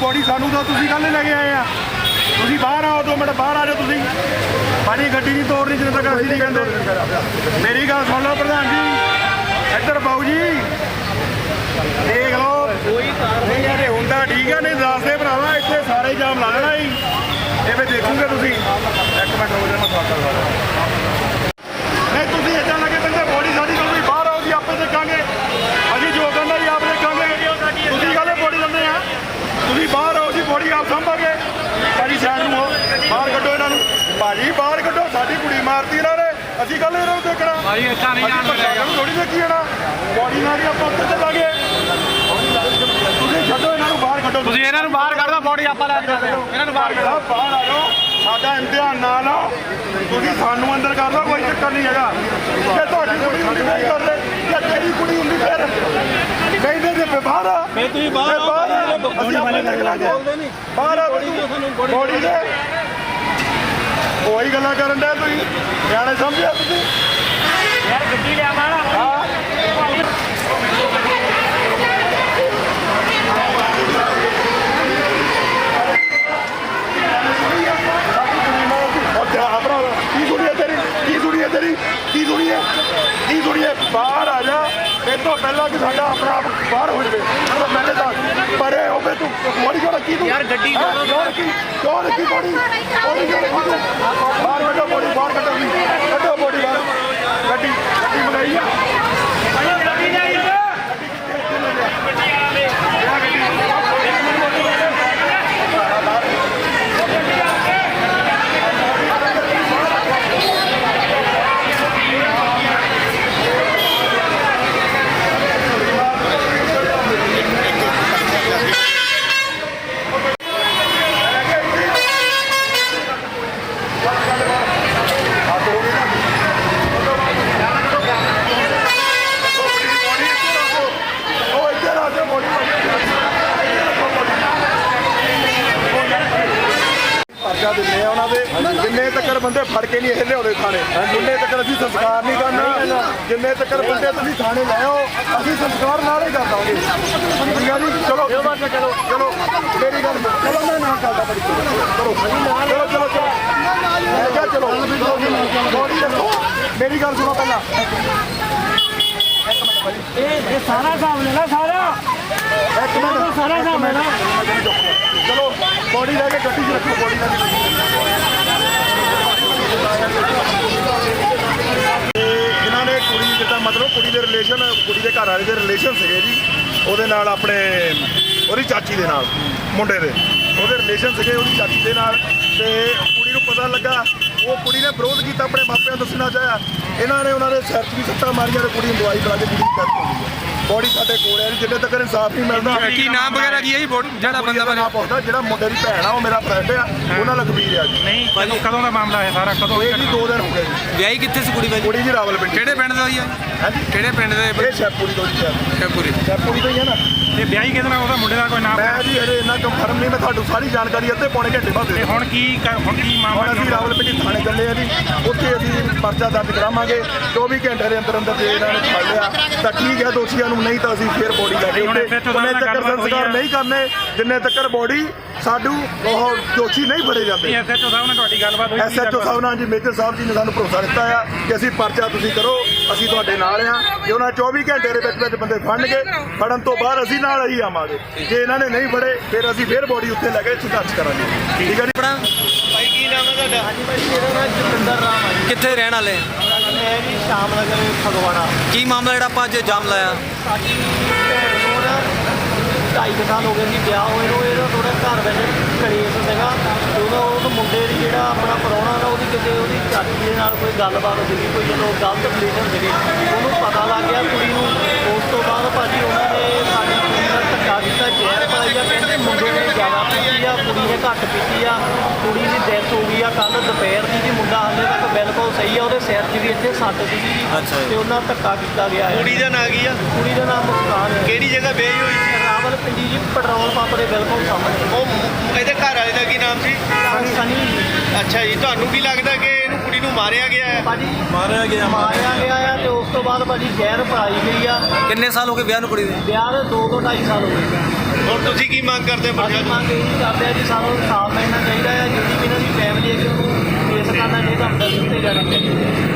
Body ਸਾਨੂੰ ਤਾਂ ਤੁਸੀਂ ਕੱਲ ਲੈ ਕੇ ਆਏ ਆ। ਤੁਸੀਂ ਬਾਹਰ ਆਓ, ਦੋ ਮਿੰਟ ਬਾਹਰ ਆ ਜਾਓ ਤੁਸੀਂ। ਭਾਜੀ ਗੱਡੀ ਨਹੀਂ ਤੋੜਨੀ ਜਿੰਨੇ ਤੱਕ ਅਸੀਂ ਨਹੀਂ ਕਹਿੰਦੇ। ਮੇਰੀ ਗੱਲ ਸੁਣ ਲਓ ਪ੍ਰਧਾਨ ਜੀ। ਇੱਧਰ ਬਾਊ ਜੀ। ਦੇਖ ਲਓ। ਕੋਈ ਨਹੀਂ ਹੁੰਦਾ ਠੀਕ ਆ, ਨਹੀਂ ਦੱਸਦੇ ਭਰਾਵਾ, ਇੱਥੇ ਸਾਰੇ ਜਾਮ ਲਾ ਲੈਣਾ ਜੀ। ਇਹ ਵੀ ਦੇਖੂਗੇ ਤੁਸੀਂ ਇੱਕ ਮਿੰਟ ਰੁਕ ਜਾਓ ਮੈਂ ਤੁਹਾਡਾ ਲਾ ਨਹੀਂ ਤੁਸੀਂ ਇਦਾਂ ਲੱਗੇ ਬੰਦੇ ਬੋਡੀ ਸਾਡੀ ਕੋਲ ਵੀ ਬਾਹਰ ਆਉਗੀ ਆਪੇ ਦੇਖਾਂਗੇ ਅਸੀਂ ਜੋ ਕਹਿੰਦਾ ਜੀ ਆਪ ਦੇਖਾਂਗੇ ਤੁਸੀਂ ਕਾਹਦੇ ਬੋਡੀ ਲੰਦੇ ਆ ਤੁਸੀਂ ਬਾਹਰ ਆਓ ਜੀ ਬੋਡੀ ਆਪ ਸੰਭਾਗੇ ਭਾਜੀ ਸਾਈਡ ਨੂੰ ਹੋ ਬਾਹਰ ਕੱਢੋ ਇਹਨਾਂ ਨੂੰ ਭਾਜੀ ਬਾਹਰ ਕੱਢੋ ਸਾਡੀ ਕੁੜੀ ਮਾਰਤੀ ਇਹਨਾਂ ਨੇ ਅਸੀਂ ਕੱਲ ਇਹਨਾਂ ਨੂੰ ਦੇਖਣਾ। ਭਾਜੀ ਇੱਦਾਂ ਨਹੀਂ ਜਾਣ ਮਿਲੇਗਾ ਥੋੜੀ ਦੇਖੀ ਜਾਣਾ। ਬੋਡੀ ਨਾਲ ਹੀ ਆਪਾਂ ਉੱਤੇ ਚੱਲਾਂਗੇ। ਤੁਸੀਂ ਛੱਡੋ ਇਹਨਾਂ ਨੂੰ ਬਾਹਰ ਕੱਢੋ। ਤੁਸੀਂ ਇਹਨਾਂ ਨੂੰ ਬਾਹਰ ਕੱਢ ਦਿਓ ਬੋਡੀ ਆਪਾਂ ਲੈ ਕੇ ਜਾਂਦੇ। ਇਹਨਾਂ ਨੂੰ ਬਾਹਰ ਕੱਢੋ। ਬਾਹਰ ਆ ਜਾਓ। ਸਾਡਾ ਇਮਤਿਹਾਨ ਨਾ ਲਓ ਤੁਸੀਂ ਸਾਨੂੰ ਅੰਦਰ ਕਰ ਲਓ ਕੋਈ ਚੱਕਰ ਨਹੀਂ ਹੈਗਾ। ਜੇ ਤੁਹਾਡੀ ਕੁੜੀ ਹੁੰਦੀ ਨਹੀਂ ਕਰਦੇ ਜੇ ਤੇਰੀ ਕੁੜੀ ਹੁੰਦੀ ਫਿਰ ਕਹਿੰਦੇ ਜੇ ਬਾਹਰ ਆ। ਮੈਂ ਤੁਸੀਂ ਬਾਹਰ ਆਓ, ਬਾਹਰ ਆ ਬੋਡੀ ਵਾਲੇ ਲੱਗ ਲਾਂਗੇ ਬਾਹਰ ਆ ਬੋਡੀ ਦੇ। ਉਹੀ ਗੱਲਾਂ ਕਰਨ ਦੇ ਤੁਸੀਂ। ਨਿਆਣੇ ਸਮਝਿਆ ਤੁਸੀਂ? ਯਾਰ ਗੱਡੀ ਲਿਆ ਮਾਰਾ ਹਾਂ ਉੱਥੇ ਆ ਭਰਾ ਕੀ ਸੁਣੀਏ ਤੇਰੀ ਕੀ ਸੁਣੀਏ ਤੇਰੀ ਕੀ ਸੁਣੀਏ ਕੀ ਸੁਣੀਏ ਬਾਹਰ ਆ ਜਾ ਇਹ ਤੋਂ ਪਹਿਲਾਂ ਕਿ ਸਾਡਾ ਆਪਣਾ ਆਪ ਬਾਹਰ ਹੋ ਜਵੇ। ਉਹ ਮੈਨੇ ਤਾਂ ਪਰੇ ਹੋਵੇ ਤੂੰ। ਮੋੜੀ ਕਿਉਂ ਰੱਖੀ ਤੂੰ? ਯਾਰ ਗੱਡੀ? ਕਿਉਂ ਰੱਖੀ ਕਿਉਂ ਰੱਖੀ ਬੋੜੀ ਬੋੜੀ ਕਿਉਂ ਰੱਖੀ ਤੂੰ? ਬਾਹਰ ਕੱਢੋ ਬੋੜੀ ਬਾਹਰ ਕੱਢੋ ਕੱਢੋ ਬੋੜੀ ਬਾਹਰ ਗੱਡੀ ਗੱਡੀ ਬਣਾਈ ਆ ਉਹ ਇੱਧਰ ਆ ਜਾ ਬੋੜੀ ਪਰਚਾ ਦਿੰਦੇ ਆ ਉਹਨਾਂ ਦੇ। ਜਿੰਨੇ ਤੱਕਰ ਬੰਦੇ ਫੜ ਕੇ ਨਹੀਂ ਇਹ ਲਿਆਉਂਦੇ ਥਾਣੇ। ਜਿੰਨੇ ਤੱਕਰ ਅਸੀਂ ਸੰਸਕਾਰ ਨਹੀਂ ਕਰਨਾ ਜਿੰਨੇ ਤੱਕਰ ਬੰਦੇ ਤੁਸੀਂ ਥਾਣੇ ਲੈ ਆਓ ਅਸੀਂ ਸੰਸਕਾਰ ਨਾਲ ਹੀ ਕਰ ਦਾਂਗੇ। ਠੀਕ ਆ ਜੀ? ਚਲੋ। ਚਲੋ। ਚਲੋ। ਮੇਰੀ ਗੱਲ। ਚਲੋ ਮੈਂ ਨਾ ਕਰਦਾ ਬੜੀ ਚਲੋ ਚਲੋ ਚਲੋ। ਚਲੋ ਮੈਂ ਕਿਹਾ ਚਲੋ। ਮੇਰੀ ਗੱਲ ਸੁਣੋ ਪਹਿਲਾਂ। ਇਹ ਇਹ ਸਾਰਾ ਹਿਸਾਬ ਲੈਣਾ ਸਾਰਾ। ਇੱਕ ਮਿੰਟ। ਸਾਰਾ ਹਿਸਾਬ ਲੈਣਾ ਚਲੋ ਬੋਡੀ ਲੈ ਕੇ ਗੱਡੀ 'ਚ ਰੱਖੋ ਬੋਡੀ ਲੈ ਕੇ ਜਿਨ੍ਹਾਂ ਨੇ ਕੁੜੀ ਜਿੱਦਾਂ ਮਤਲਬ ਕੁੜੀ ਦੇ ਰਿਲੇਸ਼ਨ ਕੁੜੀ ਦੇ ਘਰ ਵਾਲੇ ਦੇ ਰਿਲੇਸ਼ਨ ਸੀਗੇ ਜੀ ਉਹਦੇ ਨਾਲ ਆਪਣੇ ਉਹਦੀ ਚਾਚੀ ਦੇ ਨਾਲ ਮੁੰਡੇ ਦੇ। ਉਹਦੇ ਰਿਲੇਸ਼ਨ ਸੀਗੇ ਉਹਦੀ ਚਾਚੀ ਦੇ ਨਾਲ ਤੇ ਕੁੜੀ ਨੂੰ ਪਤਾ ਲੱਗਾ ਉਹ ਕੁੜੀ ਨੇ ਵਿਰੋਧ ਕੀਤਾ ਆਪਣੇ ਮਾਪਿਆਂ ਨੂੰ ਦੱਸਣਾ ਚਾਹਿਆ ਇਹਨਾਂ ਨੇ ਉਹਨਾਂ ਦੇ ਸਿਰ 'ਚ ਵੀ ਸੱਟਾਂ ਮਾਰੀਆਂ ਤੇ ਕੁੜੀ ਨੂੰ ਦਵਾਈ ਪਿਲਾ ਕੇ ਕੁੜੀ ਦੀ ਡੈਥ ਹੋ ਗਈ ਹੈ। ਬੋਡੀ ਸਾਡੇ ਕੋਲ ਹੈ ਜੀ, ਜਿੰਨੇ ਤੱਕ ਇਨਸਾਫ ਨਹੀਂ ਮਿਲਦਾ। ਕੀ ਨਾਮ ਵਗੈਰਾ ਕੀ ਹੈ ਜੀ? ਬੋਡੀ ਜਿਹੜਾ ਬੰਦਾ ਦਾ ਨਾਮ ਪੁੱਛਦਾ ਜਿਹੜਾ ਮੁੰਡੇ ਦੀ ਭੈਣ ਆ ਉਹ ਮੇਰਾ ਫਰੈਂਡ ਆ ਉਹਨਾਂ ਲਖਬੀਰ ਆ ਜੀ। ਨਹੀਂ ਕਦੋਂ ਕਦੋਂ ਦਾ ਮਾਮਲਾ ਹੈ ਸਾਰਾ? ਕਦੋਂ ਇਹ ਜੀ ਦੋ ਦਿਨ ਹੋ ਗਏ ਜੀ। ਵਿਆਹੀ ਕਿੱਥੇ ਸੀ ਕੁੜੀ ਭਾਜੀ ਕੁੜੀ ਜੀ ਰਾਵਲਪਿੰਡੀ। ਕਿਹੜੇ ਪਿੰਡ ਦਾ ਜੀ ਹੈ ਹਾਂਜੀ ਕਿਹੜੇ ਪਿੰਡ ਦੇ? ਇਹ ਸ਼ੈਪੂਰੀ ਤੋਂ ਜੀ ਸ਼ੇਖਪੁਰੀ ਸ਼ੈਪੂਰੀ। ਤੋਂ ਹੀ ਹੈ ਨਾ। ਤੇ ਵਿਆਹੀ ਕਿਹਦੇ ਨਾਲ? ਉਹਦਾ ਮੁੰਡੇ ਦਾ ਕੋਈ ਨਾਮ ਮੈਂ ਜੀ ਹਰੇ ਇੰਨਾ ਕੰਫਰਮ ਨਹੀਂ ਮੈਂ ਤੁਹਾਨੂੰ ਸਾਰੀ ਜਾਣਕਾਰੀ ਅੱਧੇ ਪੌਣੇ ਘੰਟੇ ਬਾਅਦ ਦੇ ਦੂੰ ਹੁਣ ਕੀ ਕਰ- ਹੁਣ ਕੀ ਹੁਣ ਮਾਮਲਾ ਅਸੀਂ ਰਾਵਲਪਿੰਡੀ ਥਾਣੇ ਚੱਲੇ ਆ ਜੀ। ਉੱਥੇ ਅਸੀਂ ਪਰਚਾ ਦਰਜ ਕਰਾਵਾਂਗੇ 24 ਘੰਟੇ ਦੇ ਅੰਦਰ ਅੰਦਰ ਜੇ ਇਹਨਾਂ ਨੇ ਫੜ ਲਿਆ ਤਾਂ ਠੀਕ ਹੈ ਦੋਸ਼ੀਆਂ ਨੂੰ ਨਹੀਂ ਤਾਂ ਅਸੀਂ ਫੇਰ ਬੋਡੀ ਲੈ ਕੇ ਉੱਤੇ। ਉਹਨੇ ਤੱਕ ਸੰਸਕਾਰ। ਨਹੀਂ ਕਰਨੇ ਜਿੰਨੇ ਤੱਕ ਬੋਡੀ ਸਾਡੂ ਉਹ ਦੋਸ਼ੀ ਨਹੀਂ ਫੜੇ ਜਾਂਦੇ। ਐਸਐਚਓ ਸਾਹਿਬ ਨਾਲ ਤੁਹਾਡੀ ਗੱਲਬਾਤ ਹੋਈ ਐਸਐਚਓ ਸਾਹਿਬ ਨਾਲ ਜੀ ਮੇਜਰ ਸਾਹਿਬ ਜੀ ਨੇ ਸਾਨੂੰ ਭਰੋਸਾ ਦਿੱਤਾ ਆ ਕਿ ਅਸੀਂ ਪਰਚਾ ਤੁਸੀਂ ਕਰੋ ਅਸੀਂ ਤੁਹਾਡੇ ਨਾਲ ਆ। ਜੇ ਉਹਨਾਂ 24 ਘੰਟੇ ਦੇ ਵਿੱਚ ਵਿੱਚ ਬੰਦੇ ਫੜਨਗੇ ਫੜਨ ਤੋਂ ਬਾਅਦ ਅਸੀਂ ਨਾਲ ਹੀ ਆਵਾਂਗੇ। ਜੇ ਇਹਨਾਂ ਨੇ ਨਹੀਂ ਫੜੇ ਫਿਰ ਅਸੀਂ ਫਿਰ ਬੋਡੀ ਉੱਥੇ ਲੈ ਕੇ ਸੰਘਰਸ਼ ਕਰਾਂਗੇ। ਠੀਕ ਹੈ ਜੀ? ਨਾਮ ਹੈ ਤੁਹਾਡਾ? ਹਾਂਜੀ ਭਾਈ ਮੇਰਾ ਨਾਮ ਜਤਿੰਦਰ ਰਾਮ ਹੈ ਕਿੱਥੇ ਰਹਿਣ ਵਾਲੇ? ਮੈਂ ਜੀ ਸ਼ਾਮ ਨਗਰ ਫਗਵਾੜਾ। ਕੀ ਮਾਮਲਾ ਜਿਹੜਾ ਆਪਾਂ ਅੱਜ ਜਾਮ ਲਾਇਆ? ਸਾਡੀ ਭੈਣ ਨੂੰ ਨਾ ਢਾਈ ਕੁ ਸਾਲ ਹੋ ਗਏ ਸੀ ਵਿਆਹ ਹੋਏ ਨੂੰ ਇਹਦਾ ਥੋੜਾ ਘਰ ਵਿੱਚ ਸੀਗਾ। ਉਹਦਾ ਉਹ ਮੁੰਡੇ ਦੀ ਜਿਹੜਾ ਆਪਣਾ ਪ੍ਰਾਹੁਣਾ ਨਾ ਉਹਦੀ ਕਿਤੇ ਉਹਦੀ ਚਾਚੀ ਦੇ ਨਾਲ ਕੋਈ ਗੱਲਬਾਤ ਸੀਗੀ ਕੋਈ ਜਦੋਂ ਗਲਤ ਰਿਲੇਸ਼ਨ ਸੀਗੇ ਉਹਨੂੰ ਪਤਾ ਲੱਗ ਗਿਆ ਕੁੜੀ ਨੂੰ। ਉਸ ਤੋਂ ਬਾਅਦ ਭਾਜੀ ਉਹਨਾਂ ਨੇ ਸਾਡੀ ਕੁੜੀ ਨਾਲ ਧੱਕਾ ਕੀਤਾ ਜ਼ਹਿਰ ਪਾਈ ਆ ਕਹਿੰਦੇ ਮੁੰਡੇ ਨੇ ਜ਼ਿਆਦਾ ਪੀਤੀ ਆ ਕੁੜੀ ਨੇ ਘੱਟ ਪੀਤੀ ਆ ਕੁੜੀ ਦੀ ਡੈਥ ਹੋ ਗਈ ਆ ਕੱਲ ਦੁਪਹਿਰ ਦੀ ਜੀ ਮੁੰਡਾ ਹਾਲੇ ਤੱਕ ਬਿਲਕੁਲ ਸਹੀ ਆ ਉਹਦੇ ਸਿਰ 'ਚ ਵੀ ਇੱਥੇ ਸੱਟ ਸੀਗੀ ਜੀ। ਅੱਛਾ ਜੀ। ਤੇ ਉਹਨਾਂ ਧੱਕਾ ਕੀਤਾ ਗਿਆ ਹੈ। ਕੁੜੀ ਦਾ ਨਾਂ ਕੀ ਆ? ਕੁੜੀ ਦਾ ਨਾਮ ਮੁਸਕਾਨ ਹੈ। ਕਿਹੜੀ ਜਗ੍ਹਾ ਵਿਆਹੀ ਹੋਈ ਸੀ? ਰਾਵਲ ਪਿੰਡੀ ਜੀ ਪੈਟਰੋਲ ਪੰਪ ਦੇ ਬਿਲਕੁਲ ਸਾਹਮਣੇ। ਉਹ ਮ- ਇਹਦੇ ਘਰ ਵਾਲੇ ਦਾ ਕੀ ਨਾਮ ਸੀ? ਸਨੀ ਅੱਛਾ ਜੀ ਤੁਹਾਨੂੰ ਕੀ ਲੱਗਦਾ ਕਿ ਇਹਨੂੰ ਕੁੜੀ ਨੂੰ ਮਾਰਿਆ ਗਿਆ ਹੈ? ਭਾਜੀ ਮਾਰਿਆ ਗਿਆ। ਮਾਰਿਆ ਗਿਆ ਆ ਤੇ ਉਸ ਤੋਂ ਬਾਅਦ ਭਾਜੀ ਜ਼ਹਿਰ ਪਾਈ ਗਈ ਆ। ਕਿੰਨੇ ਸਾਲ ਹੋ ਗਏ ਵਿਆਹ ਨੂੰ ਕੁੜੀ ਦੇ? ਵਿਆਹ ਦੇ 2 ਤੋਂ 2.5 ਸਾਲ ਹੋ ਗਏ। ਹੁਣ ਤੁਸੀਂ ਕੀ ਮੰਗ ਕਰਦੇ ਹੋ ਅਸੀਂ ਪ੍ਰਸ਼ਾਸਨ ਮੰਗ ਇਹੀ ਕਰਦੇ ਆ ਜੀ ਸਾਨੂੰ ਇਨਸਾਫ ਮਿਲਣਾ ਚਾਹੀਦਾ ਹੈ ਜਿਹੜੀ ਵੀ ਇਹਨਾਂ ਦੀ ਫੈਮਿਲੀ ਹੈ ਕਿ ਉਹਨੂੰ ਕੇਸ ਕਰਨਾ ਚਾਹੀਦਾ ਅੰਦਰ ਦਿੱਤੇ ਜਾਣਾ ਚਾਹੀਦਾ